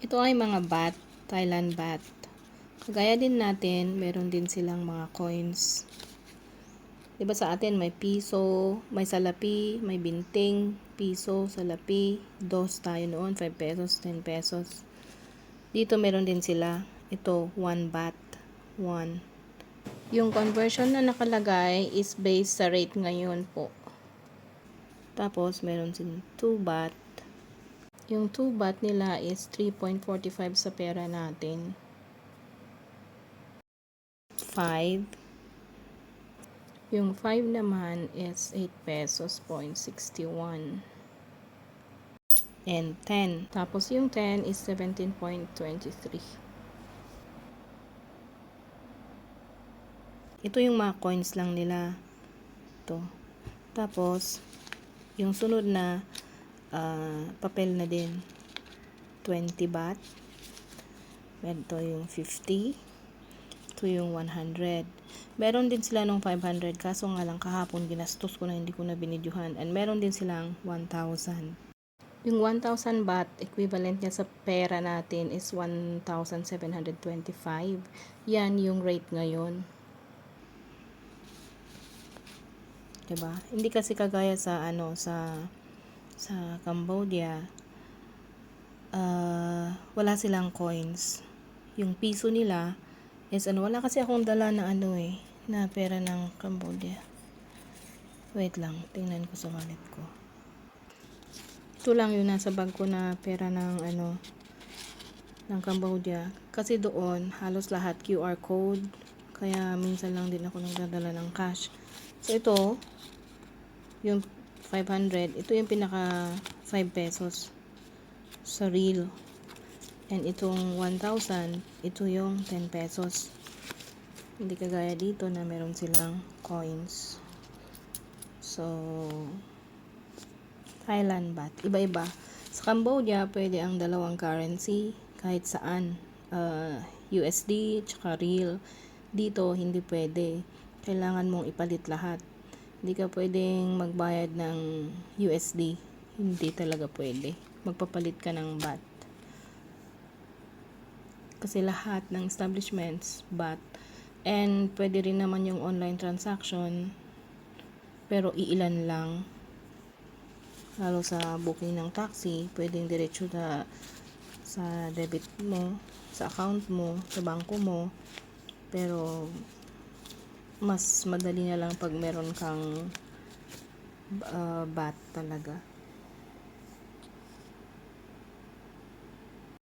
Ito ay mga bat, Thailand bat. Kagaya din natin, meron din silang mga coins. 'Di ba sa atin may piso, may salapi, may binting, piso, salapi, dos tayo noon, 5 pesos, 10 pesos. Dito meron din sila. Ito, 1 baht. 1. Yung conversion na nakalagay is based sa rate ngayon po. Tapos, meron sin 2 baht. Yung 2 baht nila is 3.45 sa pera natin. 5. Yung 5 naman is 8 pesos point 61. And 10. Tapos yung 10 is 17.23. Ito yung mga coins lang nila. Ito. Tapos, yung sunod na ah, papel na din. 20 baht. Ito yung 50. Ito yung 100. Meron din sila nung 500 kaso nga lang kahapon ginastos ko na hindi ko na binidyohan. And meron din silang 1,000. Yung 1,000 baht, equivalent niya sa pera natin is 1,725. Yan yung rate ngayon. 'Di ba? Hindi kasi kagaya sa ano sa sa Cambodia. ah, wala silang coins. Yung piso nila is ano, wala kasi akong dala na ano eh, na pera ng Cambodia. Wait lang, tingnan ko sa wallet ko. Ito lang yung nasa bag ko na pera ng ano ng Cambodia. Kasi doon, halos lahat QR code. Kaya minsan lang din ako nagdadala ng cash. So ito, yung 500, ito yung pinaka 5 pesos sa real. And itong 1,000, ito yung 10 pesos. Hindi kagaya dito na meron silang coins. So, Thailand baht. Iba-iba. Sa Cambodia, pwede ang dalawang currency kahit saan. Uh, USD, tsaka real. Dito, hindi pwede. Kailangan mong ipalit lahat. Hindi ka pwedeng magbayad ng USD. Hindi talaga pwede. Magpapalit ka ng baht. Kasi lahat ng establishments, baht. And pwede rin naman yung online transaction. Pero iilan lang. Lalo sa booking ng taxi, pwedeng diretso na sa debit mo, sa account mo, sa bangko mo. Pero mas madali na lang pag meron kang uh, bat talaga.